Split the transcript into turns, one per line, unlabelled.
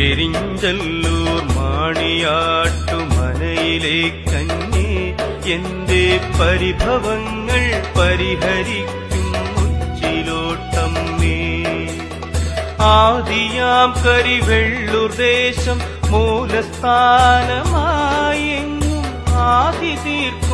പെരിഞ്ചല്ലൂർ മാണിയാട്ടുമനയിലെ കന്നി എന്റെ പരിഭവങ്ങൾ പരിഹരിക്കും ഉച്ചിലോട്ടമ്മേ ആദിയാം കരിവെള്ളൂർ ദേശം മൂലസ്ഥാനമായെങ്ങും ആദി തീർക്കും